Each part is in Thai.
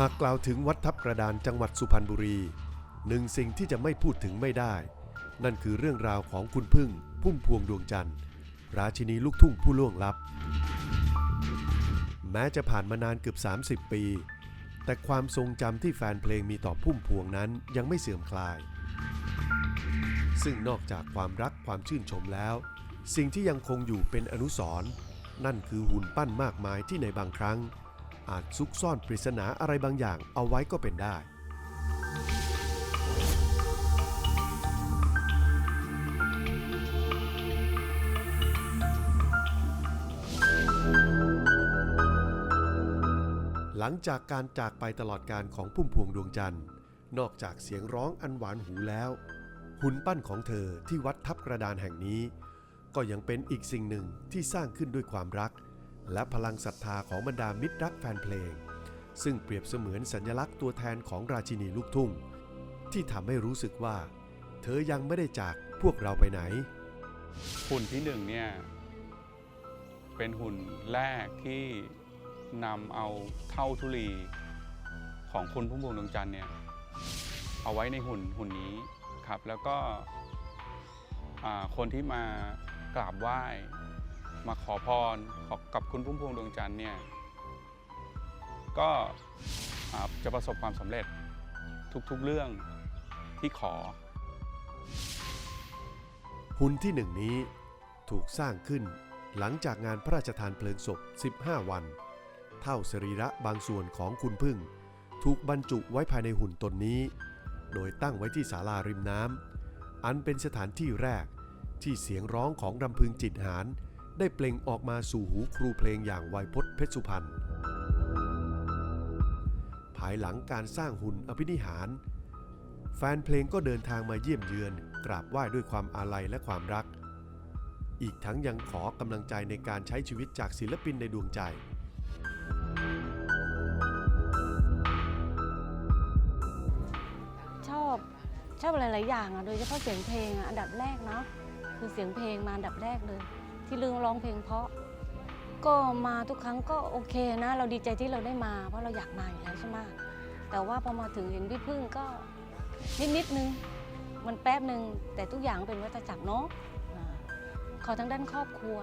หากกล่าวถึงวัดทับกระดานจังหวัดสุพรรณบุรี หนึ่งสิ่งที่จะไม่พูดถึงไม่ได้ นั่นคือเรื่องราวของคุณพึ่ง พุ่มพวงดวงจันทร์ ราชินีลูกทุ่งผู้ล่วงลับ แม้จะผ่านมานานเกือบ 30 ปี แต่ความทรงจำที่แฟนเพลงมีต่อพุ่มพวงนั้นยังไม่เสื่อมคลาย ซึ่งนอกจากความรักความชื่นชมแล้ว สิ่งที่ยังคงอยู่เป็นอนุสรณ์นั่นคือหุ่นปั้นมากมายที่ในบางครั้ง อาจซุกซ่อนปริศนาอะไรบางอย่างเอาไว้ก็เป็นได้ หลังจากการจากไปตลอดการของพุ่มพวงดวงจันทร์ นอกจากเสียงร้องอันหวานหูแล้ว หุ่นปั้นของเธอที่วัดทับกระดานแห่งนี้ ก็ยังเป็นอีกสิ่งหนึ่งที่สร้างขึ้นด้วยความรัก และพลังศรัทธาของบรรดามิตรรักแฟนเพลง ซึ่งเปรียบเสมือนสัญลักษณ์ตัวแทนของราชินีลูกทุ่ง ที่ทำให้รู้สึกว่า เธอยังไม่ได้จากพวกเราไปไหน หุ่นที่หนึ่งเนี่ยเป็นหุ่นแรกที่นำเอาเท่าทุลีของคุณพุ่มพวงดวงจันทร์เนี่ยเอาไว้ในหุ่นหุ่นนี้ครับ แล้วก็คนที่มากราบไหว้ มาขอพรขอกับคุณพุ่มพวงดวงจันทร์เนี่ยก็จะประสบความสำเร็จทุกๆเรื่องที่ขอ หุ่นที่หนึ่งนี้ถูกสร้างขึ้นหลังจากงานพระราชทานเพลิงศพ 15 วัน เท่าสรีระบางส่วนของคุณพึ่ง ถูกบรรจุไว้ภายในหุ่นตนนี้ โดยตั้งไว้ที่ศาลาริมน้ำอันเป็นสถานที่แรกที่เสียงร้องของรำพึงจิตหาร ได้เปล่งออกมาสู่หูครูเพลงอย่างไวยพจน์เพชรสุพรรณภายหลังการสร้างหุ่นอภินิหาร แฟนเพลงก็เดินทางมาเยี่ยมเยือน กราบไหว้ด้วยความอาลัยและความรัก อีกทั้งยังขอกำลังใจในการใช้ชีวิตจากศิลปินในดวงใจชอบชอบหลาย ๆ อย่างอะ โดยเฉพาะเสียงเพลงอะ อันดับแรกเนาะ คือเสียงเพลงมาอันดับแรกเลย ที่ลืมร้องเพลงเพราะ ก็มาทุกครั้งก็โอเคนะ เราดีใจที่เราได้มา เพราะเราอยากมาอยู่แล้วใช่ไหมแต่ว่าพอมาถึงเห็นพี่พึ่งก็นิดนิดนึงมันแป๊บหนึ่งแต่ทุกอย่างเป็นวัฏจักรเนาะขอทั้งด้านครอบครัว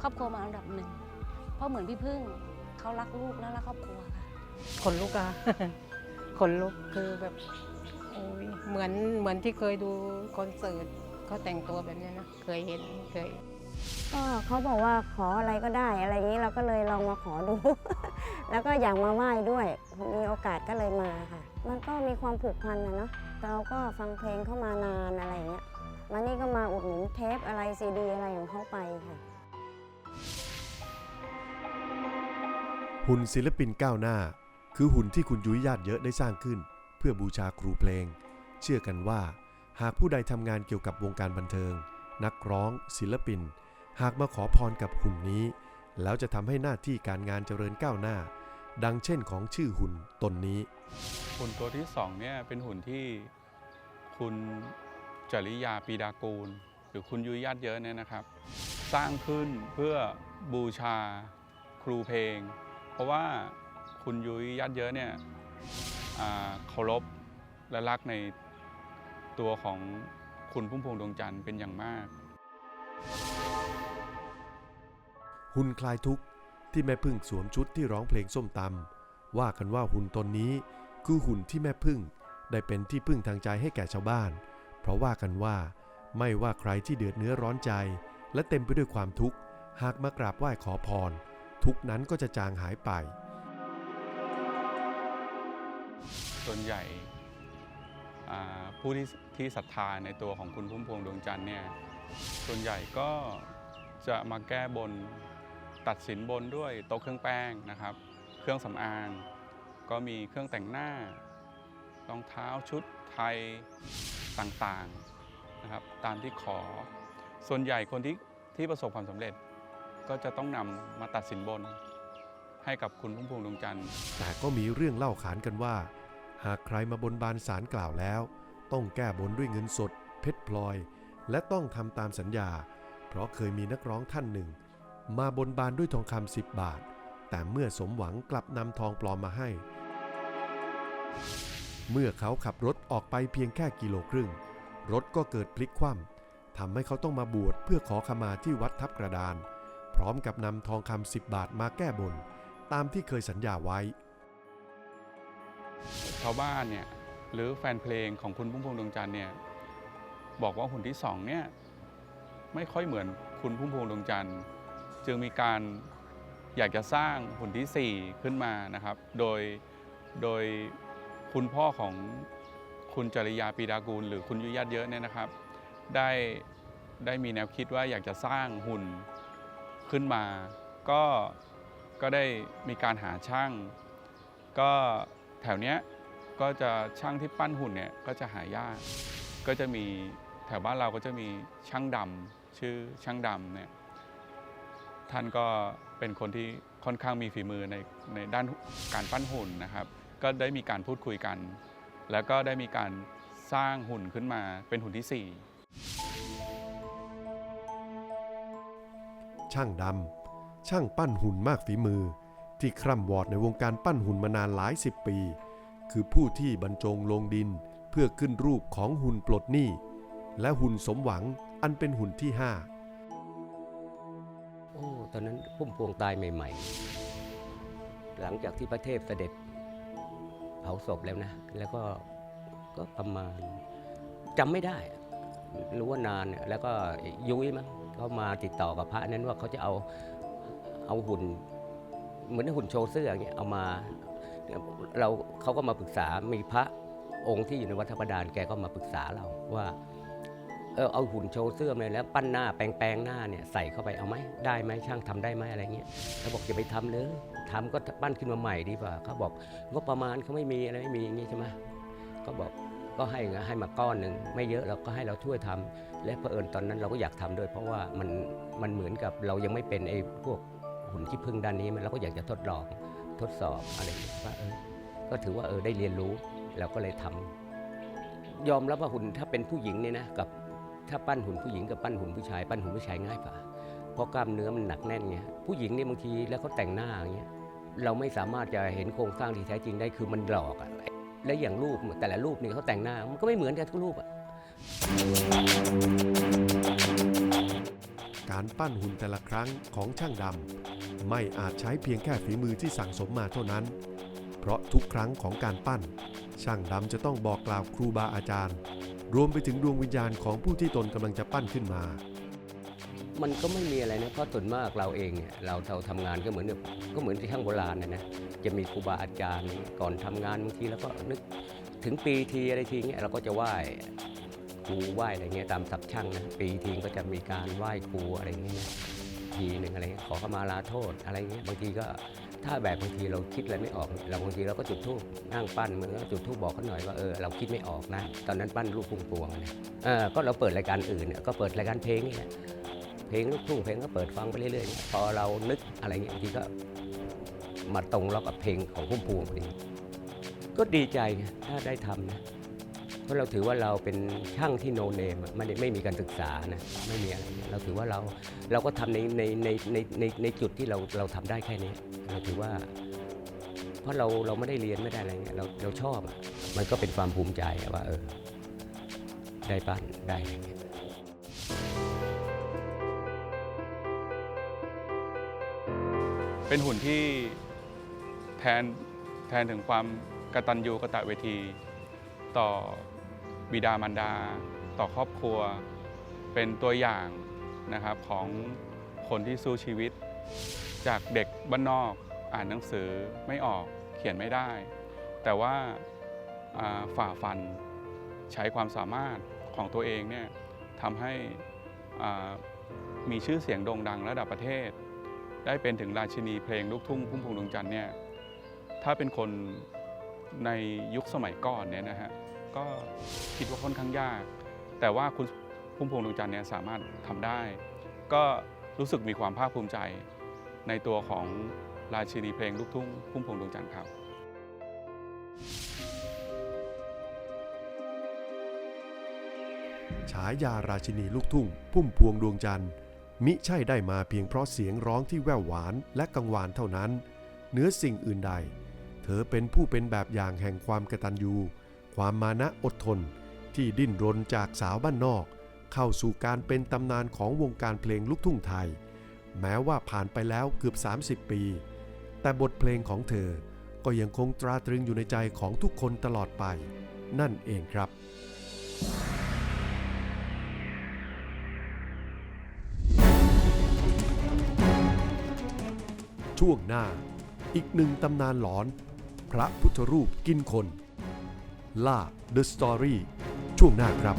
ครอบครัวมาอันดับหนึ่งเพราะเหมือนพี่พึ่งเขารักลูกและรักครอบครัวค่ะขนลุกอะขนลุกคือแบบโอ้ยเหมือนเหมือนที่เคยดูคอนเสิร์ตเขาแต่งตัวแบบนี้นะ เคยเห็นเคย ก็เขาบอกว่าขออะไรก็ได้อะไรอย่างนี้เราก็เลยลองมาขอดู แล้วก็อยากมาไหว้ด้วย มีโอกาสก็เลยมาค่ะ มันก็มีความผูกพันนะเนาะเราก็ฟังเพลงเข้ามานานอะไรอย่างเงี้ยมานี่ก็มาอุดหนุนเทปอะไรซีดีอะไรของเขาไปค่ะ หุ่นศิลปินก้าวหน้า คือหุ่นที่คุณยุ้ยญาติเยอะได้สร้างขึ้น เพื่อบูชาครูเพลง เชื่อกันว่า หากผู้ใดทำงานเกี่ยวกับวงการบันเทิง นักร้อง ศิลปิน หากมาขอพรกับหุ่นนี้ แล้วจะทำให้หน้าที่การงานเจริญก้าวหน้า ดังเช่นของชื่อหุ่นตนนี้ หุ่นตัวที่สองเนี่ยเป็นหุ่นที่คุณจริยาปีดากูล หรือคุณยุยญาติเยอะเนี่ยนะครับ สร้างขึ้นเพื่อบูชาครูเพลง เพราะว่าคุณยุยญาติเยอะเนี่ยเคารพและรักในตัวของคุณพุ่มพวงดวงจันทร์เป็นอย่างมาก หุ่นคลายทุกข์ที่แม่พึ่งสวมชุดที่ร้องเพลงส้มตำว่ากันว่าหุ่นตนนี้คือหุ่นที่แม่พึ่งได้เป็นที่พึ่งทางใจให้แก่ชาวบ้าน เพราะว่ากันว่า ไม่ว่าใครที่เดือดเนื้อร้อนใจ และเต็มไปด้วยความทุกข์หากมากราบไหว้ขอพร ทุกนั้นก็จะจางหายไป ส่วนใหญ่ผู้ที่ที่ศรัทธาในตัวของคุณพุ่มพวงดวงจันทร์เนี่ยส่วนใหญ่ก็จะมาแก้บน ตัดสินบนด้วยโต๊ะเครื่องแป้งนะครับ เครื่องสำอาง ก็มีเครื่องแต่งหน้ารองเท้าชุดไทยต่างๆนะครับ ตามที่ขอ ส่วนใหญ่คนที่ที่ประสบความสำเร็จ ก็จะต้องนำมาตัดสินบน ให้กับคุณพุ่มพวงดวงจันทร์แต่ก็มีเรื่องเล่าขานกันว่า หากใครมาบนบานสารกล่าวแล้ว ต้องแก้บนด้วยเงินสด เพชรพลอย และต้องทำตามสัญญา เพราะเคยมีนักร้องท่านหนึ่ง มาบนบานด้วยทองคำสิบบาท แต่เมื่อสมหวังกลับนำทองปลอมมาให้ เมื่อเขาขับรถออกไปเพียงแค่กิโลครึ่ง รถก็เกิดพลิกคว่ำทำให้เขาต้องมาบวชเพื่อขอขมาที่วัดทับกระดาน พร้อมกับนำทองคำสิบบาทมาแก้บน ตามที่เคยสัญญาไว้ ชาวบ้านเนี่ยหรือแฟนเพลงของคุณพุ่มพวงดวงจันทร์เนี่ยบอกว่าหุ่นที่สองเนี่ยไม่ค่อยเหมือนคุณพุ่มพวงดวงจันทร์ จึงมีการอยากจะสร้างหุ่นที่สี่ขึ้นมานะครับ โดยโดยคุณพ่อของคุณจริยาปีดากูล หรือคุณยุยญาติเยอะเนี่ยนะครับ ได้ได้มีแนวคิดว่าอยากจะสร้างหุ่นขึ้นมา ก็ก็ได้มีการหาช่าง ก็แถวเนี้ยก็จะช่างที่ปั้นหุ่นเนี่ยก็จะหายาก ก็จะมีแถวบ้านเราก็จะมีช่างดำชื่อช่างดำเนี่ย ท่านก็เป็นคนที่ค่อนข้างมีฝีมือในในด้านการปั้นหุ่นนะครับ ก็ได้มีการพูดคุยกัน แล้วก็ได้มีการสร้างหุ่นขึ้นมาเป็นหุ่นที่สี่ช่างดำช่างปั้นหุ่นมากฝีมือ ที่คร่ำวอดในวงการปั้นหุ่นมานานหลายสิบปี คือผู้ที่บรรจงลงดินเพื่อขึ้นรูปของหุ่นปลดหนี้และหุ่นสมหวังอันเป็นหุ่นที่ห้า ตอนนั้นพุ่มพวงตายใหม่ ๆ หลังจากที่พระเทพเสด็จเผาศพแล้วนะ แล้วก็ก็ประมาณจำไม่ได้ รู้ว่านานเนี่ยแล้วก็ยุ้ยมั้งเขามาติดต่อกับพระนั้นว่าเขาจะเอาเอาหุ่น เหมือนหุ่นโชว์เสื้ออย่างเงี้ยเอามาเราเขาก็มาปรึกษามีพระองค์ที่อยู่ในวัดธรรมดานแกก็มาปรึกษาเราว่า เออเอาหุ่นโชว์เสื้อมาแล้วปั้นหน้าแปลงๆหน้าเนี่ยใส่เข้าไปเอาไหมได้ไหมช่างทำได้ไหมอะไรเงี้ยเขาบอกอย่าไปทำเลยทำก็ปั้นขึ้นมาใหม่ดีกว่าเขาบอกงบประมาณเขาไม่มีอะไรไม่มีอย่างงี้ใช่ไหมก็บอกก็ให้ให้มาก้อนหนึ่งไม่เยอะเราก็ให้เราช่วยทำและเผอิญตอนนั้นเราก็อยากทำด้วย เพราะว่ามันมันเหมือนกับเรายังไม่เป็นไอ้พวกหุ่นที่พึ่งด้านนี้มันเราก็อยากจะทดลองทดสอบอะไรอย่างเงี้ยว่าเออก็ถือว่าเออได้เรียนรู้เราก็เลยทำยอมรับว่าหุ่นถ้าเป็นผู้หญิงเนี่ยนะกับ ถ้าปั้นหุ่นผู้หญิงกับปั้นหุ่นผู้ชาย ปั้นหุ่นผู้ชายง่ายกว่าเพราะกล้ามเนื้อมันหนักแน่นไงผู้หญิงเนี่ยบางทีแล้วเขาแต่งหน้าอย่างเงี้ยเราไม่สามารถจะเห็นโครงสร้างที่แท้จริงได้คือมันหลอกอะแล้วอย่างรูปแต่ละรูปนี่เขาแต่งหน้ามันก็ไม่เหมือนกันทุกรูปอะการปั้นหุ่นแต่ละครั้งของช่างดำไม่อาจใช้เพียงแค่ฝีมือที่สั่งสมมาเท่านั้น เพราะทุกครั้งของการปั้น ช่างดำจะต้องบอกกล่าวครูบาอาจารย์ รวมไปถึงดวงวิญญาณของผู้ที่ตนกำลังจะปั้นขึ้นมา มันก็ไม่มีอะไรนะเพราะส่วนมากเราเองเนี่ยเราเราทำงานก็เหมือนกับก็เหมือนที่ช่างโบราณนะนะจะมีครูบาอาจารย์ก่อนทำงานบางทีแล้วก็นึกถึงปีทีอะไรทีเงี้ยเราก็จะไหว้ครูไหว้อะไรเงี้ยตามศัพท์ช่างนะปีทีก็จะมีการไหว้ครูอะไรเงี้ย ทีหนึ่งอะไรเงี้ยขอขมาลาโทษอะไรเงี้ยบางทีก็ถ้าแบบบางทีเราคิดอะไรไม่ออก เราบางทีเราก็จุดธูปนั่งปั้นมือจุดธูปบอกเขาหน่อยว่าเออเราคิดไม่ออกนะ ตอนนั้นปั้นรูปพุ่งพวงๆนะเออก็เราเปิดรายการอื่นเนี่ยก็เปิดรายการเพลงนี่แหละเพลงลูกทุ่งเพลงก็เปิดฟังไปเรื่อยๆพอเรานึกอะไรเงี้ยบางทีก็มาตรงแล้วกับเพลงของพุ่มพวงพอดีก็ดีใจถ้าได้ทำนะ เพราะเราถือว่าเราเป็นช่างที่โนเนมไม่ได้ไม่มีการศึกษานะไม่มีอะไรเราถือว่าเราเราก็ทำในในในในในในจุดที่เราเราทำได้แค่นี้เราถือว่า เพราะเราเราไม่ได้เรียนไม่ได้อะไรเงี้ยเราเราชอบอะมันก็เป็นความภูมิใจอะว่าเออได้ปั้นได้อะไรเงี้ย เป็นหุ่นที่แทนแทนถึงความกตัญญูกตเวทีต่อ บิดามารดา ต่อครอบครัว เป็นตัวอย่างนะครับของคนที่สู้ชีวิต จากเด็กบ้านนอกอ่านหนังสือไม่ออกเขียนไม่ได้ แต่ว่าฝ่าฟันใช้ความสามารถของตัวเองเนี่ยทำให้มีชื่อเสียงโด่งดังระดับประเทศ ได้เป็นถึงราชินีเพลงลูกทุ่งพุ่มพวงดวงจันทร์เนี่ยถ้าเป็นคนในยุคสมัยก่อนเนี่ยนะฮะ ก็คิดว่าค่อนข้างยาก แต่ว่าคุณพุ่มพวงดวงจันทร์เนี่ยสามารถทำได้ ก็รู้สึกมีความภาคภูมิใจ ในตัวของราชินีเพลงลูกทุ่งพุ่มพวงดวงจันทร์ครับฉายาราชินีลูกทุ่ง พุ่มพวงดวงจันทร์ มิใช่ได้มาเพียงเพราะเสียงร้องที่แว่วหวานและกังวานเท่านั้น เนื้อสิ่งอื่นใด เธอเป็นผู้เป็นแบบอย่างแห่งความกตัญญู ความมานะอดทนที่ดิ้นรนจากสาวบ้านนอก เข้าสู่การเป็นตำนานของวงการเพลงลูกทุ่งไทย แม้ว่าผ่านไปแล้วเกือบ 30 ปี แต่บทเพลงของเธอก็ยังคงตราตรึงอยู่ในใจของทุกคนตลอดไป นั่นเองครับช่วงหน้า อีกหนึ่งตำนานหลอน พระพุทธรูปกินคน ล่า The Story ช่วงหน้าครับ